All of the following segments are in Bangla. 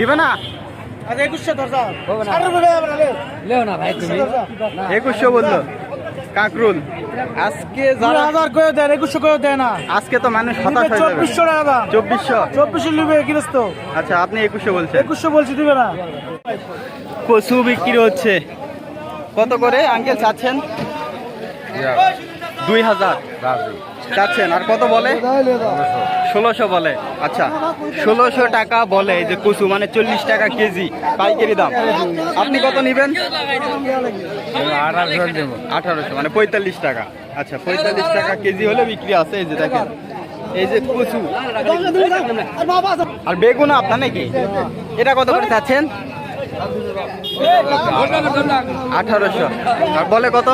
দিবে না? আচ্ছা একুশশো বলল। কাকরুল আজকে যারা হাজার করে দেয় একুশশো করে দেয় না। আজকে তো মানুষ হতাশ হয়ে যাবে। চব্বিশশো টাকা দাম। চব্বিশশো? চব্বিশশো নিবে গৃহস্থ। আচ্ছা আপনি একুশশো বলছেন। একুশশো বলছি দিবে না। কচু বিক্রি হচ্ছে। কত করে? আঙ্কেল চাচ্ছেন? দুই হাজার। চাচ্ছেন আর কত বলে? ষোলোশো বলে। আচ্ছা ষোলোশো টাকা বলে এই যে কচু মানে চল্লিশ টাকা কেজি পাইকারি দাম। আপনি কত নেবেন? আঠারোশো মানে পঁয়তাল্লিশ টাকা। আচ্ছা পঁয়তাল্লিশ টাকা কেজি হলে বিক্রি আছে এই যে দেখেন। এই যে কচু। আর বেগুন আপনার নাকি? এটা কত করে চাচ্ছেন? আঠারোশো। আর বলে কত?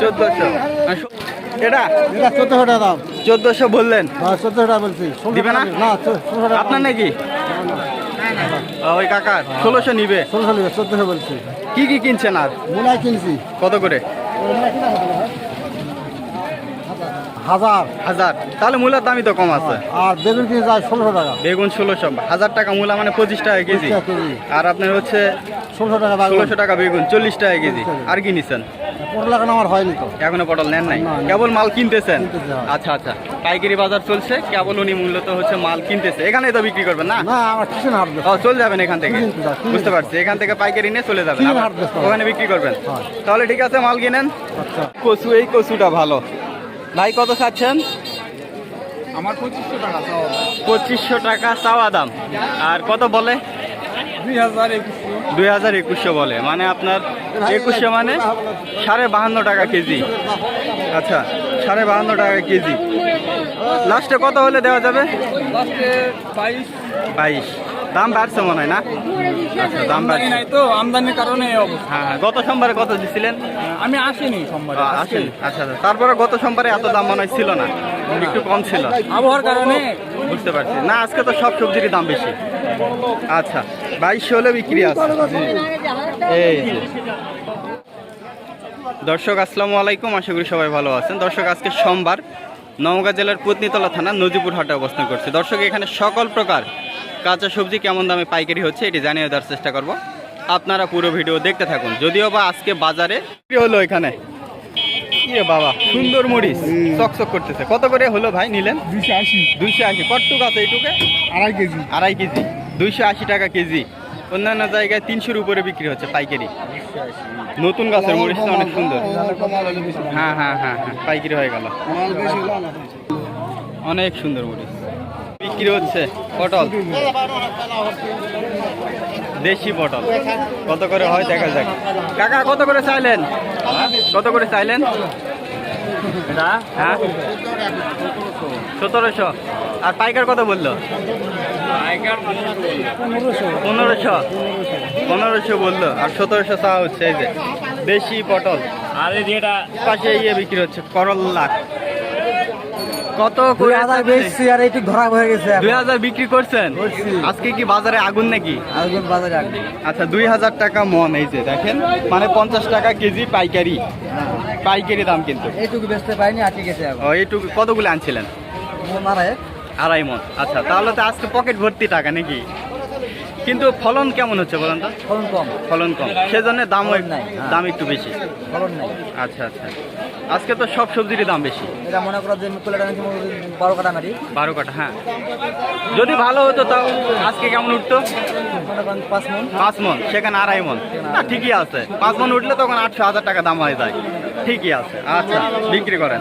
চোদ্দশো। এটা? এটা চোদ্দশো টাকা দাম। চোদ্দশো বললেন। হ্যাঁ চোদ্দশো টাকা বলছি। দিবে না? না আপনার নাকি? ওই কাকা ষোলোশো নিবে। ষোলোশো নিবে চোদ্দশো বলছি। কি কি কিনছেন আর? মুলাই কিনছি। কত করে? হাজার। হাজার। তাহলে মূলার দামই তো কম আছে। আর বেগুন কিনে যায় ষোলোশো টাকা। বেগুন ষোলোশো। হাজার টাকা মূলা মানে পঁচিশ টাকা কেজি। 25 টাকা কেজি। আর আপনার হচ্ছে ষোলোশো টাকা ষোলোশো টাকা বেগুন চল্লিশ টাকা কেজি। আর কি নিচ্ছেন পনেরো লাখ আমার হয়নি তো। এখনও পটল নেন নাই। কেবল মাল কিনতেছেন? হ্যাঁ। আচ্ছা আচ্ছা। পাইকারি বাজার চলছে কেবল উনি মূলত হচ্ছে মাল কিনতেছে। এখানে তো বিক্রি করবেন না? না আমার কিছু না চলে যাবেন এখান থেকে। বুঝতে পারছি। এখান থেকে পাইকারি নিয়ে চলে যাবেন। ওখানে বিক্রি করবেন। তাহলে ঠিক আছে মাল কিনেন। আচ্ছা। কচু এই কচুটা ভালো। ভাই কত খাচ্ছেন? আমার পঁচিশশো টাকা পঁচিশশো টাকা চাওয়া দাম। আর কত বলে? দুই হাজার একুশশো। বলে। মানে আপনার একুশশো মানে সাড়ে বাহান্ন টাকা কেজি। আচ্ছা সাড়ে বাহান্ন টাকা কেজি। লাস্টে কত হলে দেওয়া যাবে? বাইশ। দাম বাড়ছে মনে হয় না? আচ্ছা দাম বাড়ছে। নাই তো আমদানির কারণে এই অবস্থা। হ্যাঁ হ্যাঁ। গত সোমবারে কত দিছিলেন? আমি আসিনি সোমবারে আসেন। আচ্ছা আচ্ছা তারপরে গত সোমবারে এত দাম মনে হয় ছিল না। একটু কম ছিল। আবহাওয়ার কারণে? বুঝতে পারছি। না আজকে তো সব সবজিরই দাম বেশি। আচ্ছা বাইশশো হলে বিক্রি আছে। এই দর্শক আসসালামু আলাইকুম। আশা করি সবাই ভালো আছেন। দর্শক আজকে সোমবার নওগাঁ জেলার পত্নীতলা থানা নজিপুর হাটে অবস্থান করছে। দর্শক এখানে সকল প্রকার কাঁচা সবজি কেমন দামে পাইকারি হচ্ছে এটি জানিয়ে দেওয়ার চেষ্টা করব। আপনারা পুরো ভিডিও দেখতে থাকুন। যদিও বা আজকে বাজারে কি হলো এখানে? ইয়ে বাবা সুন্দর মরিচ। চকচক করতেছে। কত করে হলো ভাই নিলেন? দুইশো আশি। দুইশো আশি। কটটুক আছে এইটুকে? আড়াই কেজি। আড়াই কেজি। দুইশো আশি টাকা কেজি। অন্যান্য জায়গায় তিনশোর উপরে বিক্রি হচ্ছে পাইকারি। নতুন গাছের মরিচটা অনেক সুন্দর। হ্যাঁ হ্যাঁ হ্যাঁ হ্যাঁ পাইকারি হয়ে গেল। অনেক সুন্দর মরিচ। বিক্রি হচ্ছে পটল? দেশি পটল। কত করে হয় দেখা যাক। কাকা কত করে চাইলেন? কত করে চাইলেন? হ্যাঁ? সতেরোশো। আর পাইকার কত বলল? পনেরোশো। পনেরোশো বলল। আর সতেরোশো চাওয়া হচ্ছে এই যে। দেশি পটল। আরে যেটা পাশে ইয়ে বিক্রি হচ্ছে করল্লা কত করে বেচছি আর এইটুক ধরা হয়ে গেছে দুই হাজার বিক্রি করছেন? আজকে কি বাজারে আগুন নাকি? আগুন বাজারে আগুন। আচ্ছা দুই হাজার টাকা মন এই যে দেখেন। মানে পঞ্চাশ টাকা কেজি পাইকারি। পাইকারি দাম কিন্তু। এইটুকু বেচতে পাইনি আটকে গেছে ও এইটুকু কতগুলো আনছিলেন? আড়াই মন। আচ্ছা তাহলে তো আজকে পকেট ভর্তি টাকা নাকি? কিন্তু ফলন কেমন হচ্ছে বলেন তো? ফলন কম। ফলন কম। সেজন্য নাই, হ্যাঁ। দাম একটু বেশি। ফলন নাই। আচ্ছা আচ্ছা। আজকে তো সব সবজিরই দাম বেশি। এটা মনে করো যে বারো কাটা মারি বারো কাটা হ্যাঁ। যদি ভালো হতো তাও আজকে কেমন উঠতো? পাঁচ মন। পাঁচ মন সেখানে আড়াই মন। ঠিকই আছে। পাঁচ মন উঠলে তখন আটশো হাজার টাকা দাম হয়ে যায়। ঠিকই আছে। আচ্ছা বিক্রি করেন।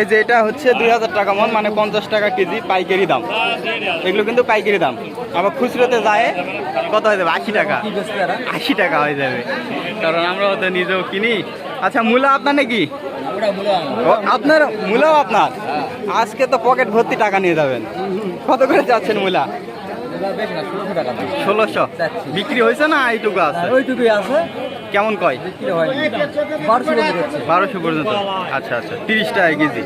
এই যে এটা হচ্ছে দুই হাজার টাকা মন মানে পঞ্চাশ টাকা কেজি পাইকারি দাম। এগুলো কিন্তু পাইকারি দাম। আবার খুচরোতে যায়, কত হয়ে যাবে? আশি টাকা। আশি টাকা হয়ে যাবে। কারণ আমরা তো নিজেও কিনি। আচ্ছা মূলা আপনার নাকি? আপনার মূলাও আপনার? আজকে তো পকেট ভর্তি টাকা নিয়ে যাবেন। কত করে যাচ্ছেন মূলা? ষোলোশো। বিক্রি হয়েছে না এইটুকু আছে? ওইটুকুই আছে। কেমন কয়? বারোশো পর্যন্ত আচ্ছা আচ্ছা তিরিশ টাকা কেজি।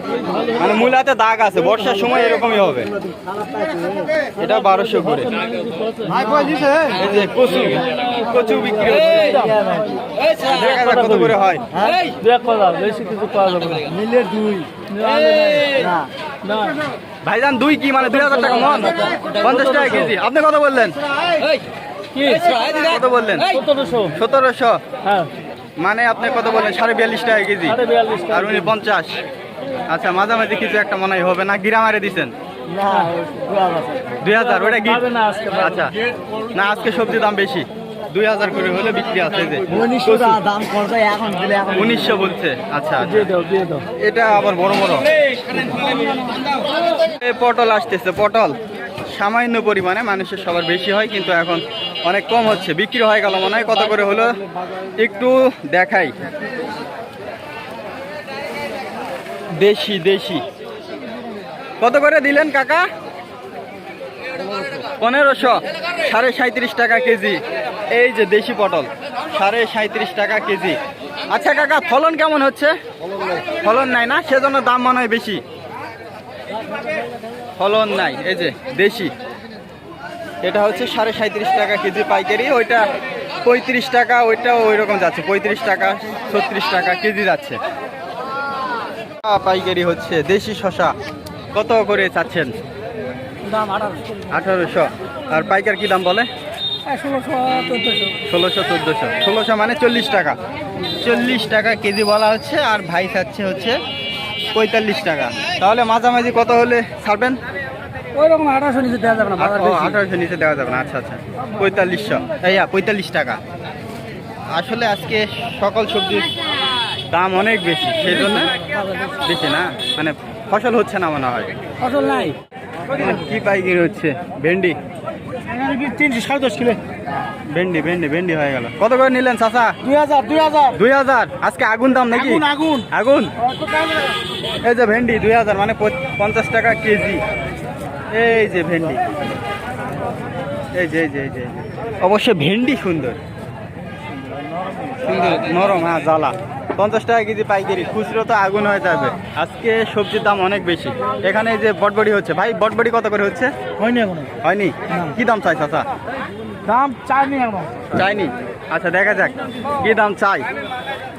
মানে মূলাতে দাগ আছে বর্ষার সময় এরকমই হবে। এটা বারোশো করে। কচু কচু বিক্রি কত করে হয়। মিলের দুই। না। ভাইজান দুই কি মানে দুই হাজার টাকা মন? পঞ্চাশ টাকা কেজি। আপনি কত বললেন? কত বললেন? সতেরোশো। হ্যাঁ। মানে আপনি কত বললেন? সাড়ে বিয়াল্লিশ টাকা কেজি। আর উনি পঞ্চাশ। আচ্ছা মাঝামাঝি কিছু একটা মনে হয় হবে না? গিরা মারে দিছেন? না দুই হাজার। ওটা কি? পাবে না আজকে, পাবে না। আচ্ছা। না আজকে সবজির দাম বেশি। দুই হাজার করে হলে বিক্রি আছে যে। উনিশশো বলছে। আচ্ছা আচ্ছা। দিয়ে দাও দিয়ে দাও। এটা আবার বড় বড়। পটল আসতেছে, পটল। সামান্য পরিমাণে মানুষের সবার বেশি হয়, কিন্তু এখন অনেক কম হচ্ছে। বিক্রি হয়ে গেল মনে হয়, কত করে হলো? একটু দেখাই। দেশি দেশি। কত করে দিলেন কাকা? পনেরোশো। সাড়ে সাঁত্রিশ টাকা কেজি। এই যে দেশি পটল, সাড়ে সাঁত্রিশ টাকা কেজি। আচ্ছা কাকা, ফলন কেমন হচ্ছে? ফলন নাই না? সেজন্য দাম মনে হয় বেশি। ফলন নাই এই যে দেশি। এটা হচ্ছে সাড়ে সাঁত্রিশ টাকা কেজি পাইকারি ওইটা পঁয়ত্রিশ টাকা ওইটা ওই রকম যাচ্ছে পঁয়ত্রিশ টাকা ছত্রিশ টাকা কেজি যাচ্ছে। পাইকারি হচ্ছে দেশি শশা কত করে চাচ্ছেন? দাম আঠারোশো। আর পাইকার কি দাম বলে? ষোলোশো চোদ্দোশো। ষোলোশো চোদ্দোশো। ষোলোশো মানে চল্লিশ টাকা। চল্লিশ টাকা কেজি বলা হচ্ছে আর ভাই চাচ্ছে হচ্ছে পঁয়তাল্লিশ টাকা। তাহলে মাঝামাঝি কত হলে ছাড়বেন? ওই রকম আঠারোশো নিচে দেওয়া যাবে না আঠারোশো নিচে দেওয়া যাবে না আচ্ছা আচ্ছা। পঁয়তাল্লিশশো। এইয়া পঁয়তাল্লিশ টাকা। আসলে আজকে সকল সবজির দাম অনেক বেশি সেই জন্য বেশি না মানে ফসল হচ্ছে না মনে হয়। ফসল নাই। কি পাইকারি হচ্ছে? ভেন্ডি? তিনশো সাড়ে দশ কিলো। ভেন্ডি ভেন্ডি ভেন্ডি হয়ে গেল। কত করে নিলেন চাচা? দুই হাজার দুই হাজার। দুই হাজার? আজকে আগুন দাম নাকি? আগুন আগুন। আগুন? এই যে ভেন্ডি দুই হাজার মানে পঞ্চাশ টাকা কেজি। এই যে ভেন্ডি। এই যে এই যে এই যে অবশ্য ভেন্ডি সুন্দর। সুন্দর। নরম হ্যাঁ জ্বালা। পঞ্চাশ টাকা কেজি পাইকারি খুচরো তো আগুন হয়ে যাবে। আজকে সবজির দাম অনেক বেশি। এখানে যে বটবড়ি হচ্ছে। ভাই বটবড়ি কত করে হচ্ছে? হয়নি এখনও। হয়নি? কি দাম চাই চাচা? দাম চাইনি এখনও চাইনি আচ্ছা দেখা যাক। কি দাম চাই?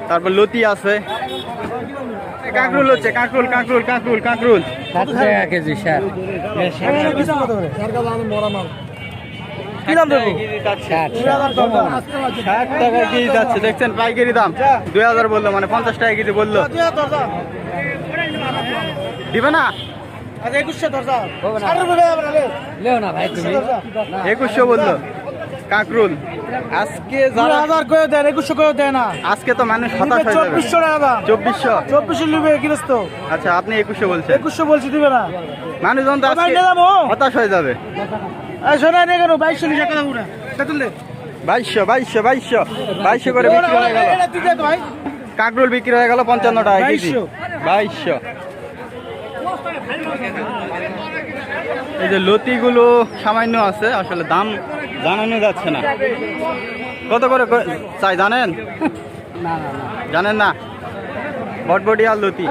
তারপর লতি আছে। কাঁকরুল হচ্ছে কাঁকরুল কাঁকরুল কাঁকরুল কাঁকরুল। ষাট কেজি স্যার? কি দাম দেবো ষাট টাকা কেজি যাচ্ছে। দেখছেন পাইকারি দাম। দুই হাজার বলল মানে পঞ্চাশ টাকা কেজি বলল। দিবে না? লেও না ভাই তুমি। একুশশো বলল। কাঁকরুল আজকে যারা হাজার করে দেয় একুশশো করে দেয় না। আজকে তো মানুষ হতাশ হয়ে যাবে। চব্বিশশো টাকা দাম। চব্বিশশো? চব্বিশশো নিবে গৃহস্থ। আচ্ছা আপনি একুশশো বলছেন। একুশশো বলছি দিবে না। মানুষজন তো আজকে হতাশ হয়ে যাবে। শোনা নিয়ে গেল বাইশশো নিচে কথা উঠে তুললে বাইশশো বাইশশো বাইশশো। বাইশশো করে বিক্রি হয়ে গেল। কাঁকরোল বিক্রি হয়ে গেল পঞ্চান্ন টাকা কেজি। বাইশশো। এই যে লতিগুলো সামান্য আছে আসলে দাম জানানো যাচ্ছে না। কত করে চাই জানেন? জানেন না? বটবটি আর লতি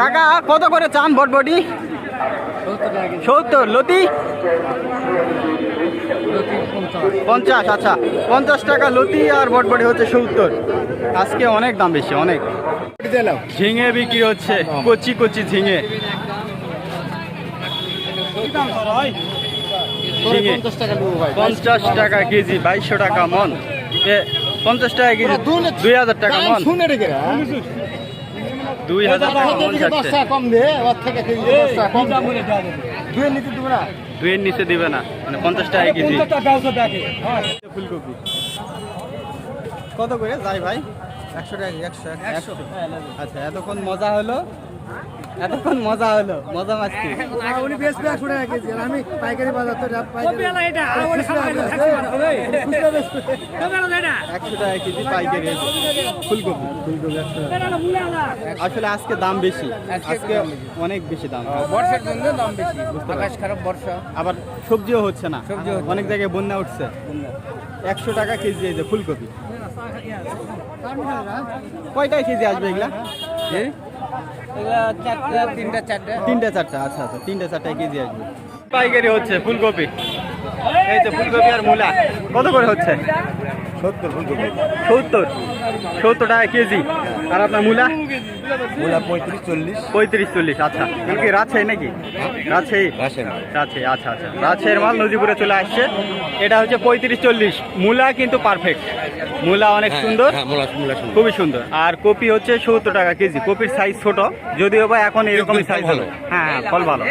কাকা কত করে চান বটবটি? সত্তর লতি পঞ্চাশ আচ্ছা। পঞ্চাশ টাকা লতি আর বটবটি হচ্ছে সত্তর। আজকে অনেক দাম বেশি অনেক। ঝিঙে বিক্রি হচ্ছে কচি কচি ঝিঙে ঝিঙে। পঞ্চাশ টাকা কেজি বাইশশো টাকা মন। এ, পঞ্চাশ টাকা কেজি দুই হাজার টাকা মন। দুই হাজার টাকা কম দে ওর থেকে কম দুই নিতে দেবো না। দুইয়ের নিচে দিবে না। মানে পঞ্চাশ টাকা কেজি। ফুলকপি। কত করে? যাই ভাই। একশো টাকা একশো। একশো। আচ্ছা এতক্ষণ মজা হলো? এতক্ষণ মজা হলো মজা মাস্তি। উনি একশো টাকা কেজি আর আমি পাইকারি বাজার তো যা পাইকারি একশো টাকা কেজি পাইকারি। ফুলকপি। ফুলকপি একশো টাকা। আসলে আজকে দাম বেশি। আজকে অনেক বেশি দাম। বর্ষার জন্য দাম বেশি। আকাশ খারাপ বর্ষা। আবার সবজিও হচ্ছে না। অনেক জায়গায় বন্যা উঠছে। একশো টাকা কেজি এই যে ফুলকপি। কয়টায় কেজি আসবে এগুলা? তিনটা চারটা। তিনটা চারটা আচ্ছা আচ্ছা তিনটা চারটায় কেজি আসবে। পাইকারি হচ্ছে ফুলকপি। এই তো ফুলকপি আর মূলা। কত করে হচ্ছে? সত্তর সত্তর টাকা কেজি। আর আপনার মূলা? মূলা পঁয়ত্রিশ চল্লিশ। পঁয়ত্রিশ চল্লিশ আচ্ছা। কি রাজশাহী নাকি? রাজশাহী। রাজশাহী। আচ্ছা আচ্ছা। রাজশাহীর মাল নজিপুরে চলে আসছে। এটা হচ্ছে পঁয়ত্রিশ চল্লিশ। মূলা কিন্তু পারফেক্ট মূলা অনেক সুন্দর। হ্যাঁ মূলা মূলা সুন্দর। খুবই সুন্দর। আর কপি হচ্ছে সত্তর টাকা কেজি। কপির সাইজ ছোট। যদিও বা এখন এরকমই সাইজ। হলো হ্যাঁ হ্যাঁ, ফল ভালো।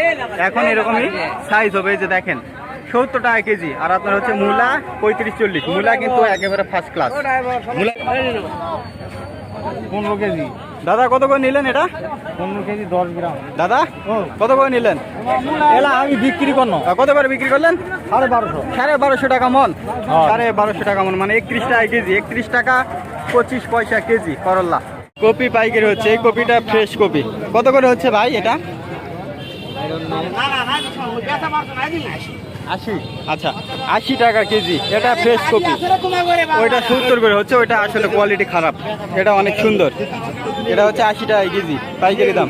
এখন এরকমই সাইজ হবে। এই যে দেখেন সত্তর টাকা কেজি আর আপনার হচ্ছে মূলা পঁয়ত্রিশ চল্লিশ মূলা কিন্তু একেবারে ফার্স্ট ক্লাস মূলা পনেরো কেজি দাদা কত করে নিলেন এটা পনেরো কেজি দশ গ্রাম দাদা কত করে নিলেন এলা আমি বিক্রি আহ, কত করে বিক্রি করলেন সাড়ে বারোশো সাড়ে বারোশো টাকা মন হ্যাঁ। সাড়ে বারোশো টাকা মন মানে একত্রিশ টাকা কেজি একত্রিশ টাকা পঁচিশ পয়সা কেজি করল্লা কপি পাইকারি হচ্ছে এই কপিটা ফ্রেশ কপি কত করে হচ্ছে ভাই এটা আশি। আচ্ছা আশি টাকা কেজি, এটা ফ্রেশ কপি। ওইটা সত্তর করে হচ্ছে, ওইটা আসলে কোয়ালিটি খারাপ। এটা অনেক সুন্দর। এটা হচ্ছে আশি টাকা কেজি, পাইকারি দাম।